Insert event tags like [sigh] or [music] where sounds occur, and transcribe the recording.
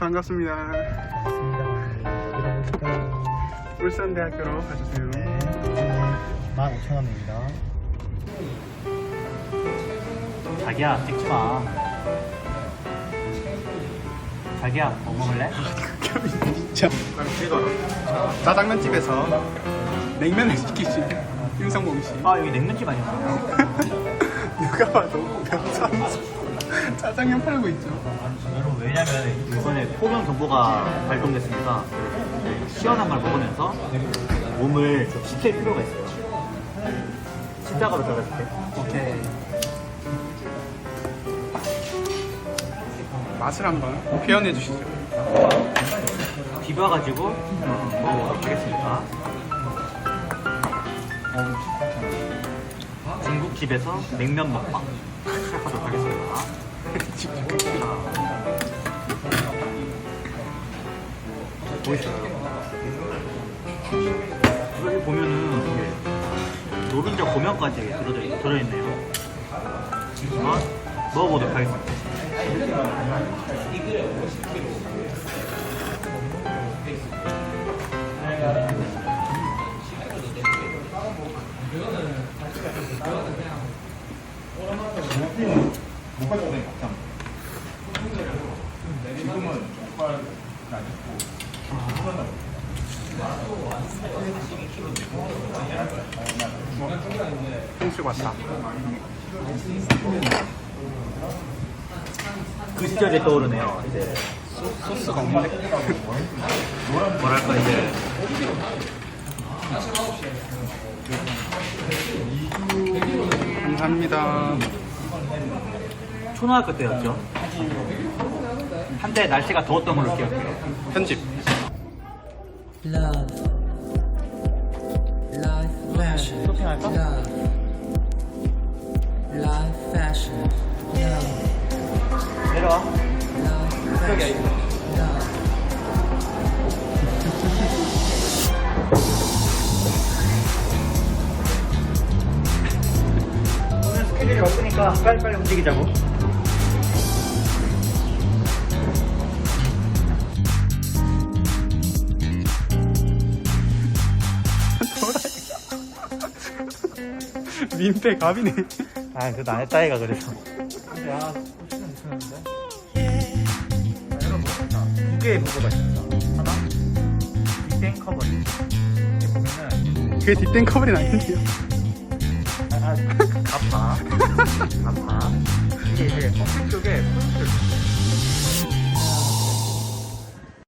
반갑습니다. 반갑습니다. 울산대학교로 가주세요. 네, 15,000원입니다. 자기야 찍지 마. 자기야 뭐 먹을래? 진짜. 이거 짜장면 집에서 냉면을 시키신 윤성봉 씨. 아 여기 냉면집 아니었어요? [laughs] 누가 봐도 명산수 짜장면 팔고 있죠. 여러분 왜냐면 이번에 포병 정보가 발동됐으니까 네, 시원한 걸 먹으면서 몸을 좀 식힐 필요가 있어요. 십자가로 들어갈게. 오케이. 맛을 한번 표현해 주시죠. 비벼가지고 먹어보도록 하겠습니다. 중국집에서 냉면 먹방 하도록 하겠습니다. 보이시나요? 여기 보면은 이게 노른자 고명까지 들어져, 들어있네요. 한번 먹어보도록 하겠습니다. 홍 수 같다. 그 시절이 떠오르네요. 이제 소스가 없는데. 뭐랄까 이제 감사합니다. 초등학교 때였죠. 한때 날씨가 더웠던 걸로 기억해요. 편집. Love. Life fashion. 쇼핑할까? Love. Life fashion. Love. 내려와. Life fashion. Love. 오늘 스케줄이 없으니까 빨리빨리 움직이자고. 민폐 갑이네. 아, 그래도 안 했다, 얘가 그래서. 두 개의 부부가 있습니다. 하나, 빅뱅 커버리. 여기 보면은, 그게 뒷땡 커버린 아닌데요. 아, 아파. 아파. 이게 이제 껍질 쪽에